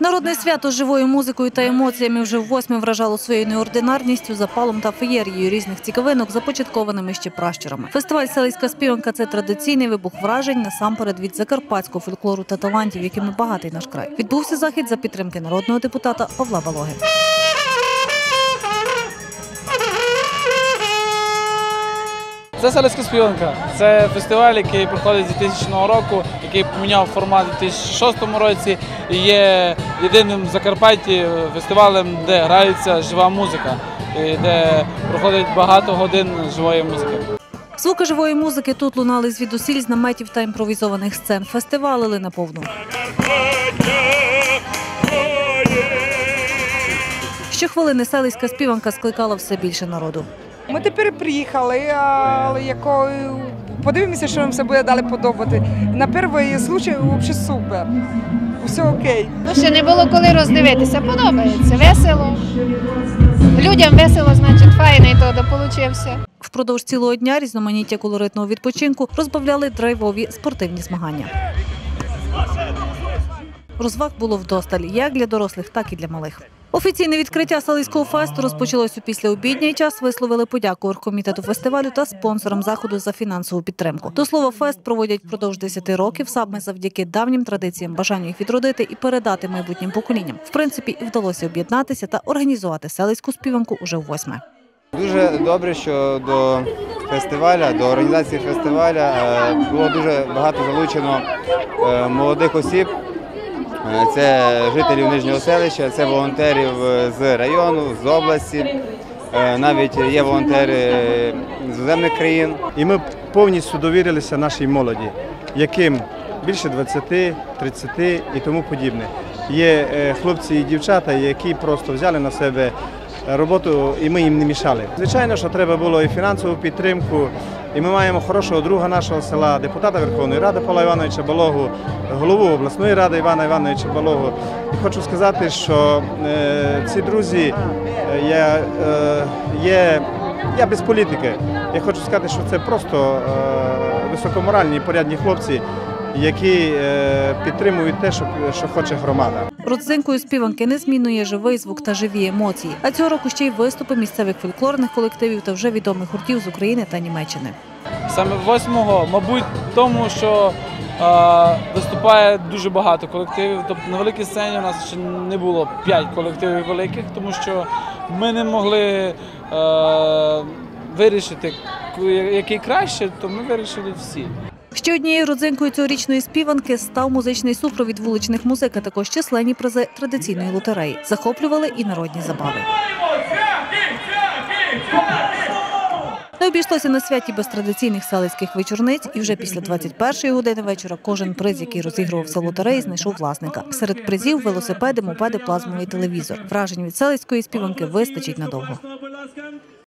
Народне свято живою музикою та емоціями вже восьме вражало своєю неординарністю, запалом та феєрією різних цікавинок, започаткованими ще пращурами. Фестиваль Селиська співанка це традиційний вибух вражень насамперед від закарпатського фольклору та талантів, якими багатий наш край. Відбувся захід за підтримки народного депутата Павла Балоги. Це Селецька співанка. Це фестиваль, який проходить з 2000 року, який поміняв формат у 2006 році і є єдиним в Закарпатті фестивалем, де грається жива музика, і де проходить багато годин живої музики. Звуки живої музики тут лунали звідусіль з наметів та імпровізованих сцен. Фестивалили наповну. Щохвилини селиська співанка скликала все більше народу. Ми тепер приїхали, але якою подивимося, що нам все буде далі подобати. На перший случай взагалі супер. Все окей. Ну, ще не було коли роздивитися. Подобається, весело. Людям весело, значить, файний то получився. Впродовж цілого дня різноманіття колоритного відпочинку розбавляли драйвові спортивні змагання. Розваг було вдосталь як для дорослих, так і для малих. Офіційне відкриття Салиського фесту розпочалось у післяобідній час. Висловили подяку оргкомітету фестивалю та спонсорам заходу за фінансову підтримку. До слова, фест проводять впродовж 10 років саме завдяки давнім традиціям, бажанню їх відродити і передати майбутнім поколінням. В принципі, і вдалося об'єднатися та організувати селицьку співанку уже восьме. Дуже добре, що до фестиваля, до організації фестиваля е, було дуже багато залучено е, молодих осіб. Е, Це жителів Нижнього селища, це волонтерів е, з району, з області. Е, Навіть є волонтери з іноземних країн. І ми повністю довірилися нашій молоді, яким більше 20, 30 і тому подібне. Є е, хлопці і дівчата, які просто взяли на себе роботу, і ми їм не мішали. Звичайно, що треба було і фінансову підтримку. І ми маємо хорошого друга нашого села, депутата Верховної Ради Павла Івановича Балогу, голову обласної ради Івана Івановича Балогу. І хочу сказати, що е, ці друзі е, є, е, є я без політики. Я хочу сказати, що це просто е, високоморальні і порядні хлопці, які е, підтримують те, що, що хоче громада. Родзинкою співанки незмінно є живий звук та живі емоції. А цього року ще й виступи місцевих фольклорних колективів та вже відомих гуртів з України та Німеччини. Саме восьмого, мабуть, тому що е, виступає дуже багато колективів. Тобто на великій сцені у нас ще не було п'ять колективів великих, тому що ми не могли е, вирішити, який краще, то ми вирішили всі. Ще однією родзинкою цьогорічної співанки став музичний супровід вуличних музик, а також численні призи традиційної лотереї. Захоплювали і народні забави. Не обійшлося на святі без традиційних селицьких вечорниць, і вже після 21-ї години вечора кожен приз, який розігрувався лотереї, знайшов власника. Серед призів велосипеди, мопеди, плазмовий телевізор. Вражень від селицької співанки вистачить надовго.